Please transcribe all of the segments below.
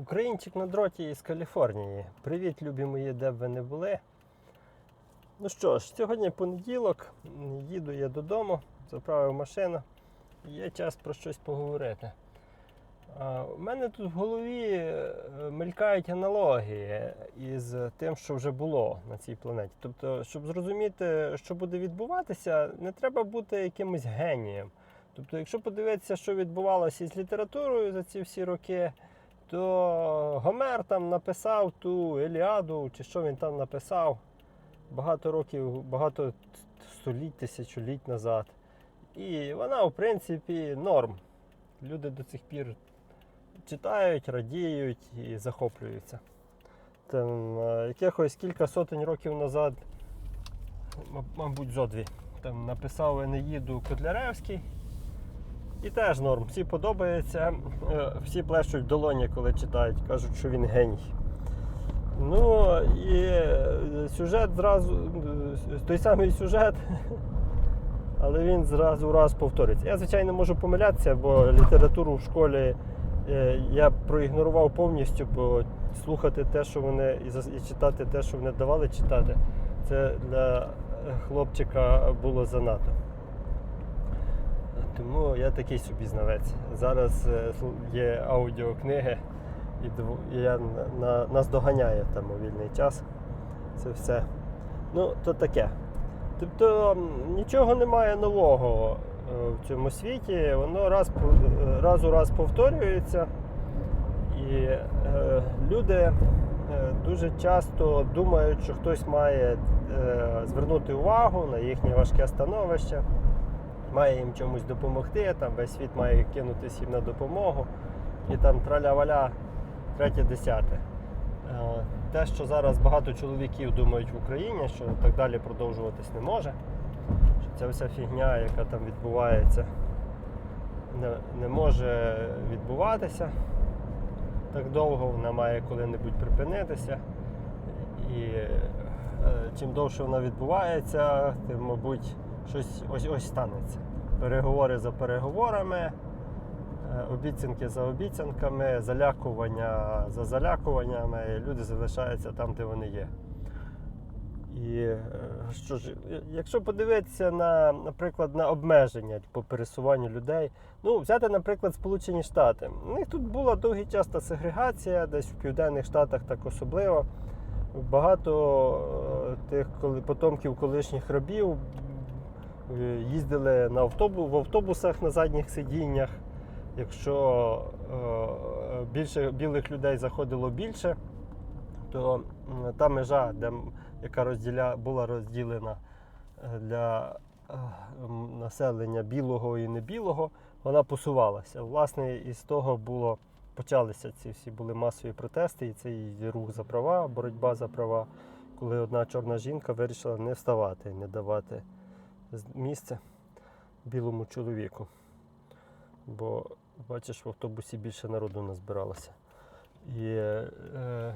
Українчик на дроті із Каліфорнії. Привіт, любі мої, де б ви не були. Ну що ж, сьогодні понеділок, їду я додому, заправив машину. Є час про щось поговорити. А, У мене тут в голові е, мелькають аналогії із тим, що вже було на цій планеті. Тобто, щоб зрозуміти, що буде відбуватися, не треба бути якимось генієм. Тобто, якщо подивитися, що відбувалося із літературою за ці всі роки, то Гомер там написав ту Еліаду, чи що він там написав багато років, багато століть, тисячоліть назад. І вона, в принципі, норм. Люди до цих пір читають, радіють і захоплюються. Там, е, якихось кілька сотень років назад, мабуть, зо дві, там написав Енеїду Котляревський. І теж норм. Всі подобається, е, всі плещуть долоні, коли читають, кажуть, що він геній. Ну і е, сюжет зразу, е, той самий сюжет, але він зразу раз повторюється. Я, звичайно, можу помилятися, бо літературу в школі я проігнорував повністю, бо слухати те, що вони, і читати те, що вони давали читати, це для хлопчика було занадто. Тому я такий собі знавець. Зараз е, є аудіокниги, і я на, на, нас доганяє там у вільний час. Це все. Ну, то таке. Тобто нічого немає нового е, в цьому світі, воно раз, е, раз у раз повторюється. І е, люди дуже часто думають, що хтось має е, звернути увагу на їхнє важке становище має їм чомусь допомогти, там весь світ має кинутися їм на допомогу. І там траля-валя, третє десяте. Е, Те, що зараз багато чоловіків думають в Україні, що так далі продовжуватись не може. Що ця вся фігня, яка там відбувається, не, не може відбуватися так довго, вона має коли-небудь припинитися. І е, чим довше вона відбувається, тим, мабуть, щось ось ось станеться. Переговори за переговорами, е, обіцянки за обіцянками, залякування за залякуваннями, і люди залишаються там, де вони є. І е, що ж, якщо подивитися на, наприклад, на обмеження по пересуванню людей, ну, взяти, наприклад, Сполучені Штати. У них тут була довгий час та сегрегація, десь в Південних Штатах так особливо. Багато е, тих потомків колишніх рабів їздили на автобу, в автобусах на задніх сидіннях. Якщо е, більше білих людей заходило більше, то та межа, де, яка розділя, була розділена е, для е, населення білого і небілого, вона посувалася. Власне, із того було почалися ці всі були масові протести, і цей рух за права, боротьба за права, коли одна чорна жінка вирішила не вставати, не давати місце білому чоловіку. Бо, бачиш, в автобусі більше народу назбиралося. І, е,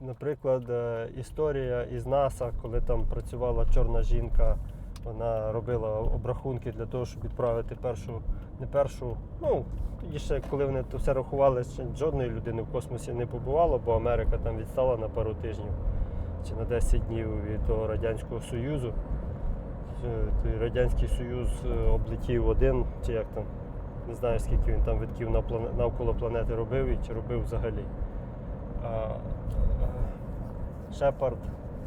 наприклад, е, історія із НАСА, коли там працювала чорна жінка, вона робила обрахунки для того, щоб відправити першу, не першу, ну, тоді ще, коли вони то все рахували, ще жодної людини в космосі не побувало, бо Америка там відстала на пару тижнів чи на 10 днів від того Радянського Союзу. Е, Радянський Союз е, облетів один, чи як там, не знаю скільки він там витків навколо планети робив і чи робив взагалі. А, е, Шепард,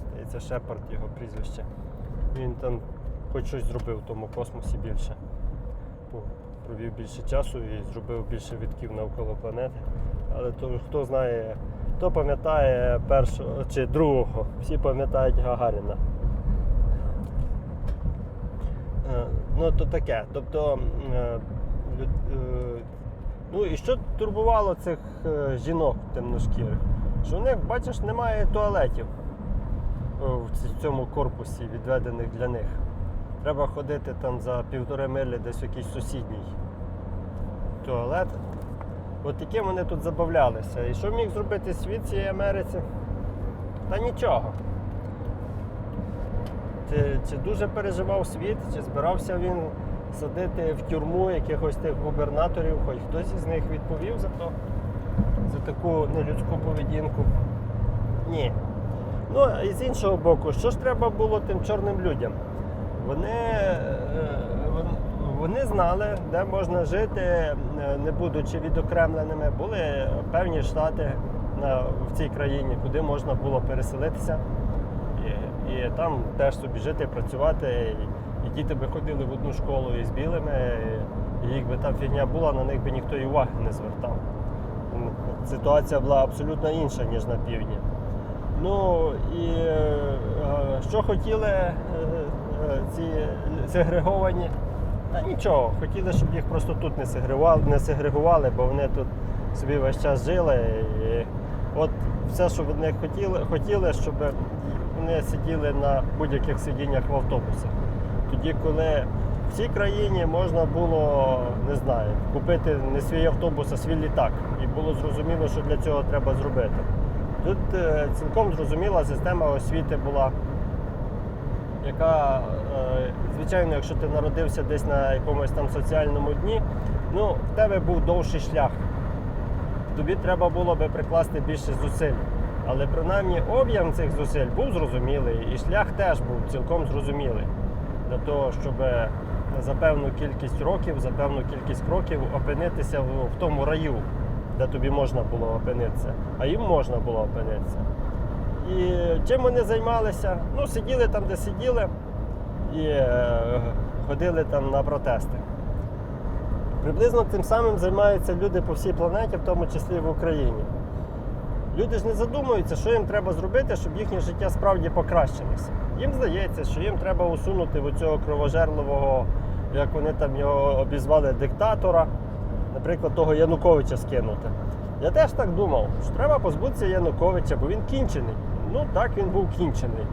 здається, Шепард його прізвище. Він там хоч щось зробив в тому космосі більше. Провів більше часу і зробив більше витків навколо планети. Але то, хто знає, хто пам'ятає першого чи другого, всі пам'ятають Гагаріна. Е, Ну, то таке. Тобто, е, е, ну і що турбувало цих е, жінок темношкірих? Що в них, бачиш, немає туалетів е, в цьому корпусі, відведених для них. Треба ходити там за півтори милі десь в якийсь сусідній туалет. От таким вони тут забавлялися. І що міг зробити світ цієї Америці? Та нічого. Чи, дуже переживав світ, чи збирався він садити в тюрму якихось тих губернаторів, хоч хтось із них відповів за то, за таку нелюдську поведінку. Ні. Ну, і з іншого боку, що ж треба було тим чорним людям? Вони, е, вони знали, де можна жити, е, не будучи відокремленими. Були певні штати в цій країні, куди можна було переселитися. І, там теж собі жити, працювати. І, діти би ходили в одну школу із білими, і, і їх би там фігня була, на них би ніхто і уваги не звертав. Ситуація була абсолютно інша, ніж на півдні. Ну і е, що хотіли е, е, ці сегреговані? Та нічого, хотіли, щоб їх просто тут не сегрегували, не сегрегували, бо вони тут собі весь час жили. І от все, що вони хотіли, хотіли, щоб вони сиділи на будь-яких сидіннях в автобусах. Тоді, коли в цій країні можна було, не знаю, купити не свій автобус, а свій літак. І було зрозуміло, що для цього треба зробити. Тут е, цілком зрозуміла система освіти була, яка, е, звичайно, якщо ти народився десь на якомусь там соціальному дні, ну, в тебе був довший шлях. Тобі треба було би прикласти більше зусиль. Але принаймні об'єм цих зусиль був зрозумілий, і шлях теж був цілком зрозумілий для того, щоб за певну кількість років, за певну кількість кроків опинитися в, в тому раю, де тобі можна було опинитися, а їм можна було опинитися. І чим вони займалися? Ну, сиділи там, де сиділи, і е, ходили там на протести. Приблизно тим самим займаються люди по всій планеті, в тому числі в Україні. Люди ж не задумуються, що їм треба зробити, щоб їхнє життя справді покращилося. Їм здається, що їм треба усунути в цього кровожерливого, як вони там його обізвали, диктатора, наприклад, того Януковича скинути. Я теж так думав, що треба позбутися Януковича, бо він кінчений. Ну так, він був кінчений.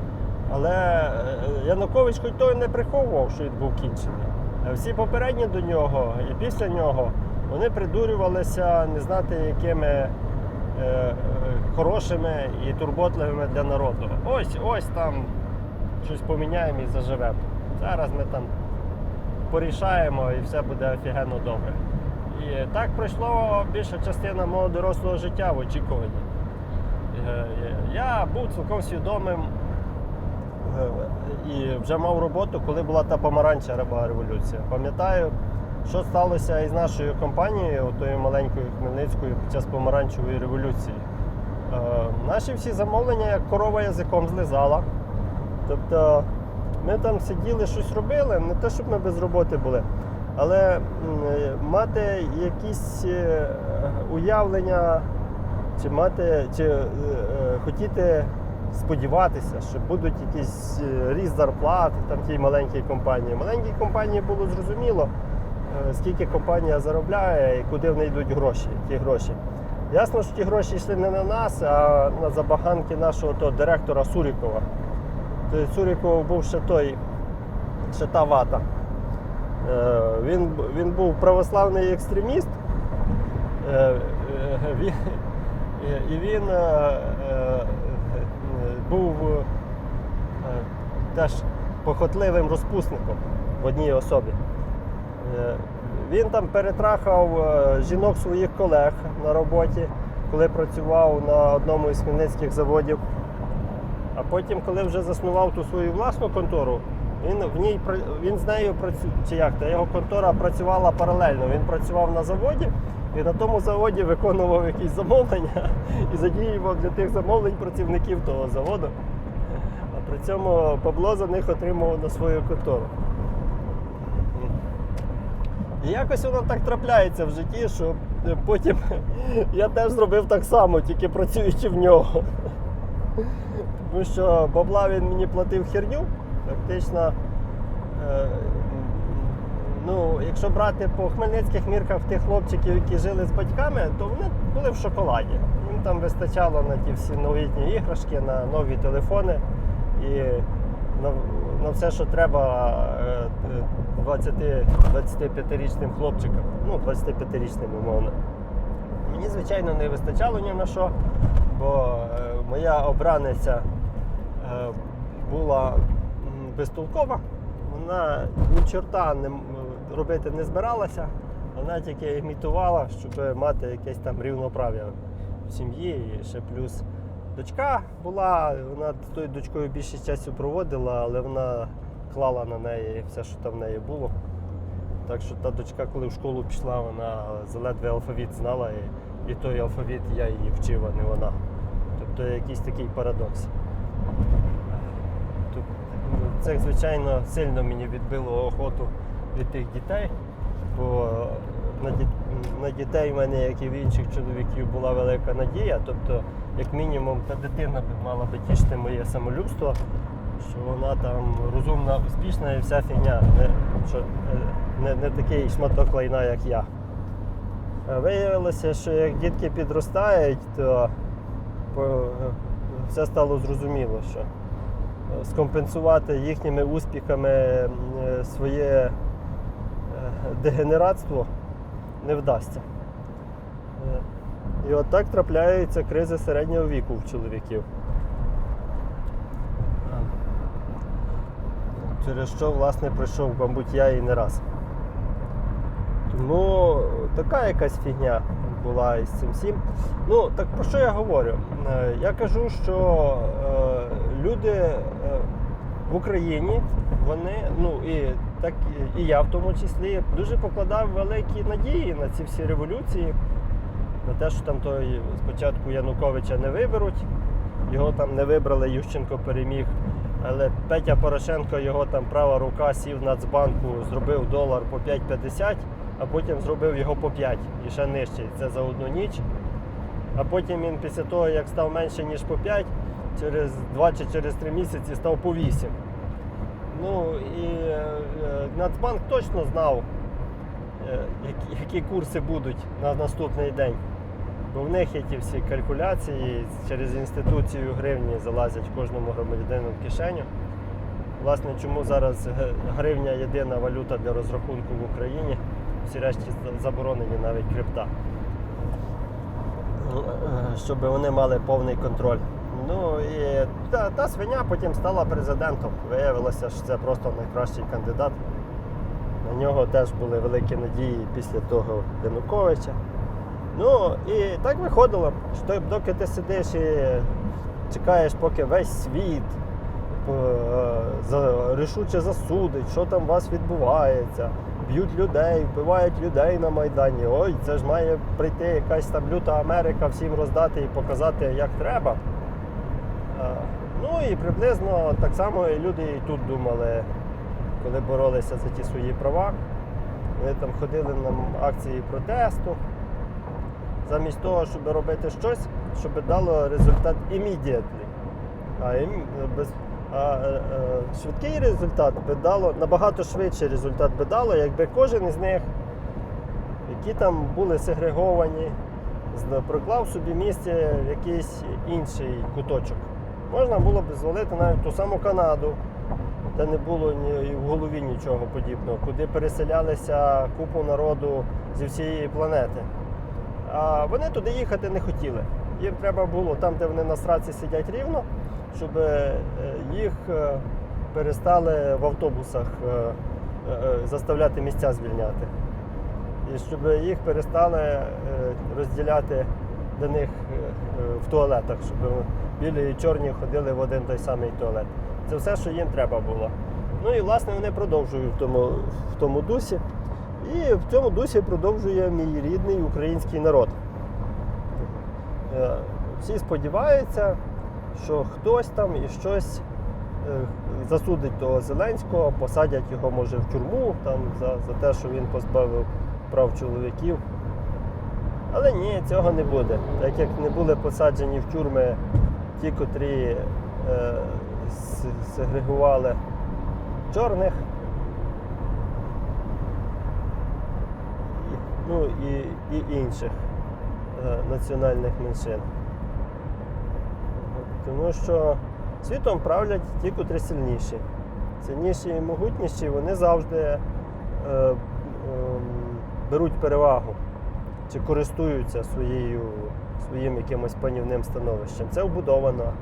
Але е, Янукович хоч той не приховував, що він був кінчений. Всі попередні до нього і після нього вони придурювалися не знати, якими е, е, хорошими і турботливими для народу. Ось, ось там щось поміняємо і заживемо. Зараз ми там порішаємо і все буде офігенно добре. І так пройшло більша частина мого дорослого життя в очікуванні. Е, Я був цілком свідомим е, і вже мав роботу, коли була та помаранчева революція. Пам'ятаю, що сталося із нашою компанією, тою маленькою Хмельницькою, під час помаранчевої революції. Е, Наші всі замовлення, як корова язиком злизала. Тобто ми там сиділи, щось робили, не те, щоб ми без роботи були, але е, мати якісь е, уявлення, чи мати, чи хотіти сподіватися, що будуть якісь ріст зарплат там тій маленькій компанії. Маленькій компанії було зрозуміло, скільки компанія заробляє і куди в неї йдуть гроші, ті гроші. Ясно, що ті гроші йшли не на нас, а на забаганки нашого того директора Сурікова. Тобто Суріков був ще той, ще та вата. Е, Він, він був православний екстреміст. Е, е, І він був теж похотливим розпусником в одній особі. Він там перетрахав е, жінок своїх колег на роботі, коли працював на одному із хмельницьких заводів. А потім, коли вже заснував ту свою власну контору, він в ній він з нею працю... чи як то його контора працювала паралельно. Він працював на заводі і на тому заводі виконував якісь замовлення і задіював для тих замовлень працівників того заводу. А при цьому Павло за них отримував на свою контору. І якось воно так трапляється в житті, що е, потім я теж зробив так само, тільки працюючи в нього. Тому що бабла він мені платив херню, фактично. е, Ну, якщо брати по хмельницьких мірках тих хлопчиків, які жили з батьками, то вони були в шоколаді. Їм там вистачало на ті всі новітні іграшки, на нові телефони і на, на все, що треба е, 20 25-річним хлопчикам. Ну, 25-річним умовно. Мені, звичайно, не вистачало ні на що, бо е, моя обраниця е, була безтолкова, вона ні чорта не, робити не збиралася, вона тільки імітувала, щоб мати якесь там рівноправ'я в сім'ї. І ще плюс дочка була, вона тою дочкою більше часу проводила, але вона клала на неї все, що там в неї було. Так що та дочка, коли в школу пішла, вона заледве алфавіт знала, і, і той алфавіт я її вчив, а не вона. Тобто якийсь такий парадокс. Ну, Це, звичайно, сильно мені відбило охоту від тих дітей, бо на дітей в мене, як і в інших чоловіків, була велика надія. Тобто, як мінімум, та дитина мала би тішити моє самолюбство, що вона там розумна, успішна і вся фігня, не, що, е, не, не такий шматок лайна, як я. Виявилося, що як дітки підростають, то все стало зрозуміло, що е, скомпенсувати їхніми успіхами е, своє е, дегенератство не вдасться. І от так трапляються кризи середнього віку в чоловіків. Через що, власне, пройшов, мабуть, я і не раз. Тому така якась фігня була із цим всім. Ну, так про що я говорю? Е, Я кажу, що е, люди е, в Україні, вони, ну і так і я в тому числі, дуже покладав великі надії на ці всі революції, те, що там той спочатку Януковича не виберуть, його там не вибрали, Ющенко переміг. Але Петя Порошенко, його там права рука сів Нацбанку, зробив долар по 5,50, а потім зробив його по 5 і ще нижче. Це за одну ніч. А потім він після того, як став менше, ніж по 5, через 2 чи через 3 місяці став по 8. Ну і е, е, Нацбанк точно знав, е, які курси будуть на наступний день. Бо в них є ті всі калькуляції, через інституцію гривні залазять кожному громадянину в кишеню. Власне, чому зараз гривня єдина валюта для розрахунку в Україні, всі решті заборонені навіть крипта. Е, Щоб вони мали повний контроль. Ну і та, та свиня потім стала президентом. Виявилося, що це просто найкращий кандидат. На нього теж були великі надії після того Януковича. Ну і так виходило, що доки ти сидиш і чекаєш, поки весь світ е, рішуче засудить, що там у вас відбувається, б'ють людей, вбивають людей на Майдані. Ой, це ж має прийти якась там люта Америка, всім роздати і показати, як треба. Е, Ну і приблизно так само і люди і тут думали, коли боролися за ті свої права. Вони там ходили на акції протесту замість того, щоб робити щось, щоб дало результат immediately. А, без, а е, е, швидкий результат би дало, набагато швидший результат би дало, якби кожен із них, які там були сегреговані, проклав собі місце в якийсь інший куточок. Можна було б звалити навіть ту саму Канаду, де не було ні в голові нічого подібного, куди переселялися купу народу зі всієї планети. А вони туди їхати не хотіли. Їм треба було там, де вони на сраці сидять рівно, щоб е, їх е, перестали в автобусах е, заставляти місця звільняти. І щоб їх перестали розділяти до них в туалетах, щоб білі і чорні ходили в один той самий туалет. Це все, що їм треба було. Ну і власне вони продовжують в тому, в тому дусі. І в цьому дусі продовжує мій рідний український народ. Е, Всі сподіваються, що хтось там і щось е, засудить того Зеленського, посадять його, може, в тюрму там, за, за те, що він позбавив прав чоловіків. Але ні, цього не буде. Так як не були посаджені в тюрми ті, котрі е, сегрегували чорних. Ну і, і інших е, національних меншин. Тому що світом правлять ті, котрі сильніші. Сильніші і могутніші, вони завжди е, ем, беруть перевагу чи користуються своєю, своїм якимось панівним становищем. Це вбудовано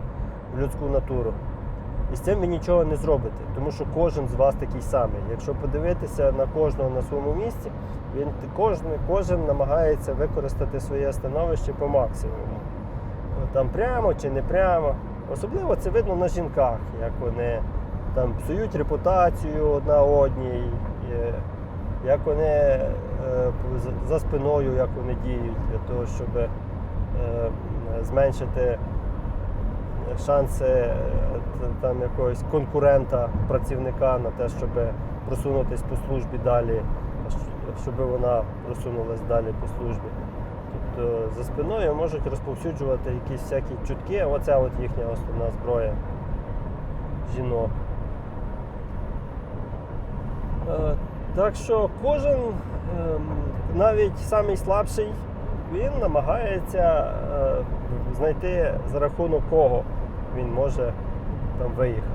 в людську натуру. І з цим ви нічого не зробите, тому що кожен з вас такий самий. Якщо подивитися на кожного на своєму місці, він кожен, кожен намагається використати своє становище по максимуму. Там прямо чи не прямо. Особливо це видно на жінках, як вони там псують репутацію одна одній, як вони е, за- за спиною, як вони діють для того, щоб е, зменшити шанси е, там якогось конкурента, працівника на те, щоб просунутись по службі далі, щоб вона просунулась далі по службі. Тобто за спиною можуть розповсюджувати якісь всякі чутки. Оця от їхня основна зброя жінок. Е, Так що кожен, ем, навіть самий слабший, він намагається е, знайти за рахунок кого він може там виїхати.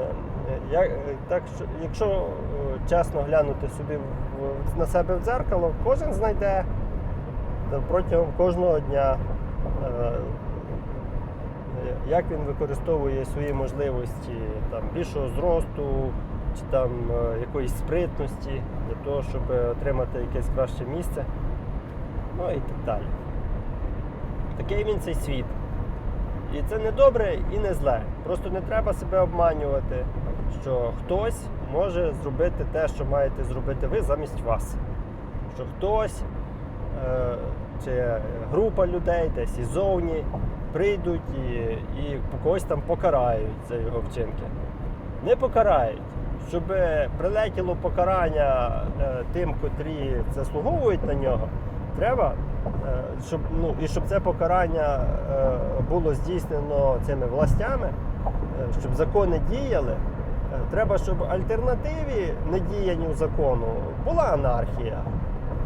Е, Я, е, так, якщо чесно глянути собі на себе в дзеркало, кожен знайде протягом кожного дня, як він використовує свої можливості там, більшого зросту чи там якоїсь спритності для того, щоб отримати якесь краще місце. Ну і так далі. Такий він цей світ. І це не добре і не зле. Просто не треба себе обманювати, що хтось може зробити те, що маєте зробити ви замість вас. Що хтось е, чи група людей десь іззовні прийдуть і, і когось там покарають за його вчинки. Не покарають. Щоб прилетіло покарання е, тим, котрі заслуговують на нього, треба, е, щоб, ну, і щоб це покарання е, було здійснено цими властями, е, щоб закони діяли, треба, щоб альтернативі недіянню закону була анархія.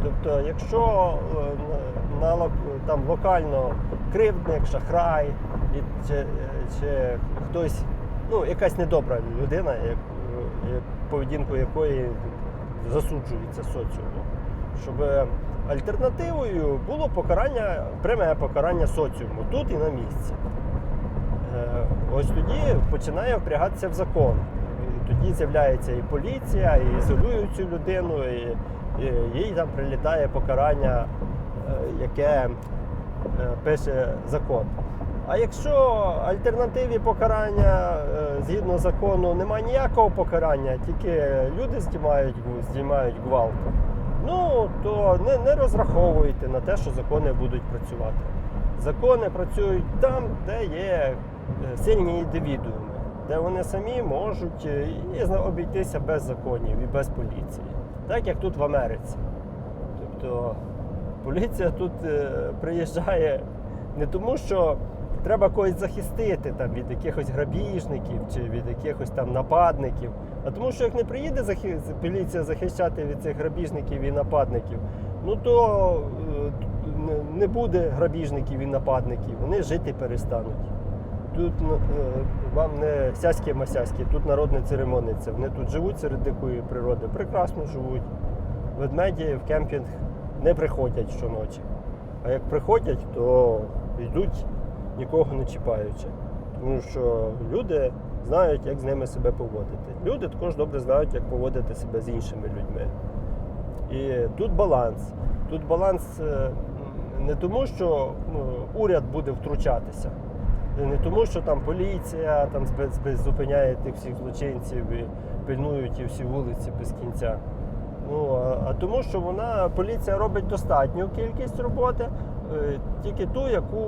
Тобто, якщо на, там локально кривдник, шахрай, і, чи, чи хтось, ну, якась недобра людина, як, поведінку якої засуджується соціумом, щоб альтернативою було покарання, пряме покарання соціуму тут і на місці. Е, Ось тоді починає впрягатися в закон. Тоді з'являється і поліція, і ізолюють цю людину, і, і їй там прилітає покарання, е, яке е, пише закон. А якщо альтернативі покарання згідно закону немає ніякого покарання, тільки люди здіймають, здіймають гвалт, ну то не, не розраховуйте на те, що закони будуть працювати. Закони працюють там, де є е, сильні індивідууми, де вони самі можуть е, і обійтися без законів і без поліції, так як тут в Америці. Тобто поліція тут е, приїжджає не тому, що треба когось захистити там, від якихось грабіжників чи від якихось там нападників, а тому, що як не приїде захи- поліція захищати від цих грабіжників і нападників, ну то е, не- буде грабіжників і нападників, вони жити перестануть. Тут е, вам не сяське масяське, тут народ не церемониться. Вони тут живуть серед дикої природи, прекрасно живуть. Ведмеді в кемпінг не приходять щоночі. А як приходять, то йдуть нікого не чіпаючи. Тому що люди знають, як з ними себе поводити. Люди також добре знають, як поводити себе з іншими людьми. І тут баланс. Тут баланс е, не тому, що ну, уряд буде втручатися, не тому, що там поліція там зупиняє тих всіх злочинців і пильнують і всі вулиці без кінця. Ну, а, тому, що вона поліція робить достатню кількість роботи, тільки ту, яку,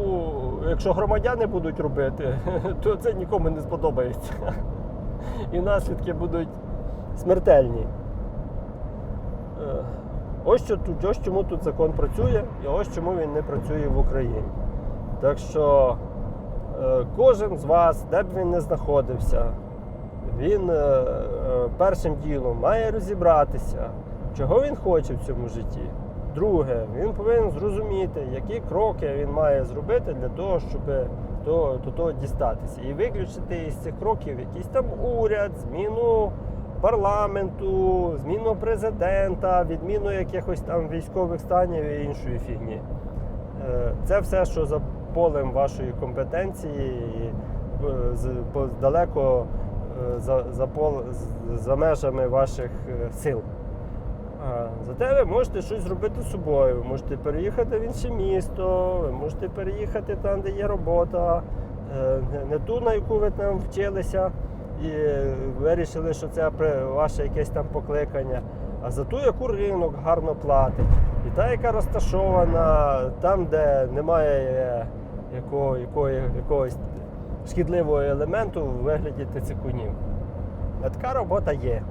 якщо громадяни будуть робити, то це нікому не сподобається. І наслідки будуть смертельні. Е, Ось, що тут, ось чому тут закон працює, і ось чому він не працює в Україні. Так що е, кожен з вас, де б він не знаходився, він е, е, першим ділом має розібратися, чого він хоче в цьому житті. Друге, він повинен зрозуміти, які кроки він має зробити для того, щоб до, до того дістатися. І виключити із цих кроків якийсь там уряд, зміну парламенту, зміну президента, відміну якихось там військових станів і іншої фігні. Е, Це все, що за полем вашої компетенції. І е, далеко е, за, за, пол, за межами ваших сил. Зате ви можете щось зробити з собою. Ви можете переїхати в інше місто, ви можете переїхати там, де є робота, е, не- ту, на яку ви там вчилися, і вирішили, що це ваше якесь там покликання, а за ту, яку ринок гарно платить. І та, яка розташована там, де немає е, якого, якогось шкідливого елементу в вигляді тицикунів. А така робота є.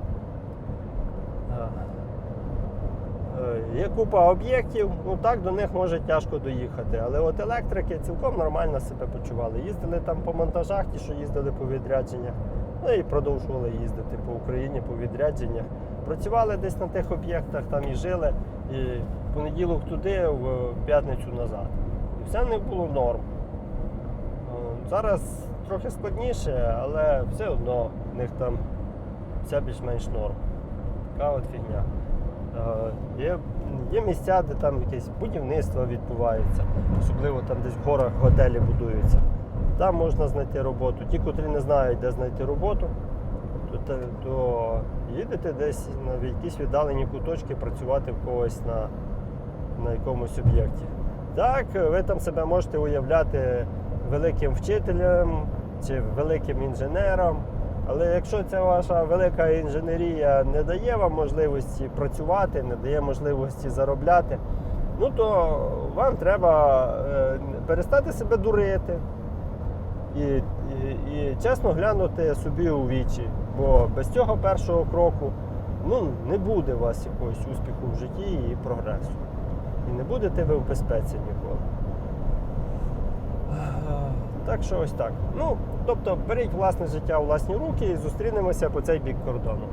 Е, Є купа об'єктів, ну так до них може тяжко доїхати. Але от електрики цілком нормально себе почували. Їздили там по монтажах, ті, що їздили по відрядженнях, ну і продовжували їздити по Україні по відрядженнях. Працювали десь на тих об'єктах, там і жили, і в понеділок туди, в п'ятницю назад. І все в них було норм. Е, Зараз трохи складніше, але все одно в них там все більш-менш норм. Така от фігня. Є, є місця, де там якесь будівництво відбувається, особливо там десь в горах готелі будуються. Там можна знайти роботу. Ті, котрі не знають, де знайти роботу, то, то їдете десь на якісь віддалені куточки працювати в когось на, на якомусь об'єкті. Так, ви там себе можете уявляти великим вчителем чи великим інженером. Але якщо ця ваша велика інженерія не дає вам можливості працювати, не дає можливості заробляти, ну то вам треба е, перестати себе дурити і, і, і чесно глянути собі у вічі. Бо без цього першого кроку ну, не буде у вас якогось успіху в житті і прогресу. І не будете ви в безпеці ніколи. Так що ось так. Ну, тобто беріть власне життя у власні руки і зустрінемося по цей бік кордону.